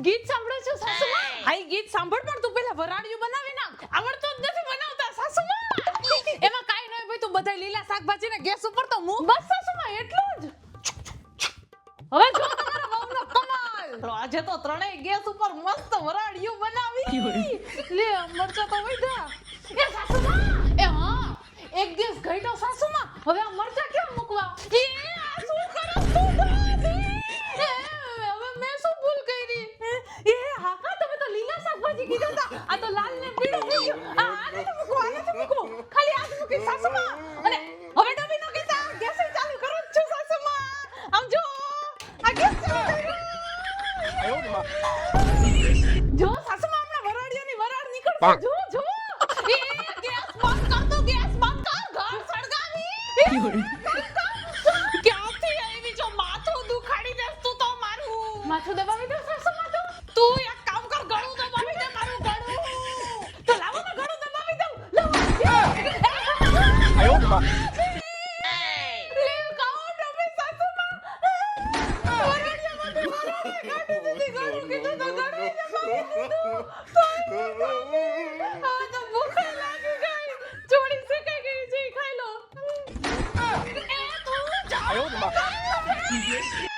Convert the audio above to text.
ગીત સાંભળો છો સાસુમાં? હાઈ ગીત સાંભળ પણ તું પેલા વરાળિયું બનાવી નાખ. આવડતો જ નથી બનાવતા સાસુમાં. એમાં કાઈ નહીં ભાઈ તું બધા લીલા શાકભાજી ને ગેસ ઉપર તો મૂક. બસ સાસુમાં એટલું જ. હવે જો તમારા વહુનો કમાલ. આજે તો ત્રણેય ગેસ ઉપર મસ્ત વરાળિયું બનાવી. લે મરચા તો વૈધા એ સાસુમાં! એ હા. એક ગેસ ઘટ્યો સાસુમાં. હવે આ મરચા શાકભાજી કીધા હતા આ તો લાલ ને પીળું થઈ ગયું આ આ નથી મૂકવું આ નથી મૂકવું ખાલી આ જ સાસુમાં અને હવે ડબી નો કહેતા ગેસ ચાલુ કરો જ છું સાસુમાં આમ જો આ ગેસ જો સાસુમાં હમણાં વરાળિયાની વરાળ નીકળશે જો જો એ ગેસ બંધ કર તો ગેસ બંધ કર ઘર સળગાવી સાસુમાં વરાળિયામાંથી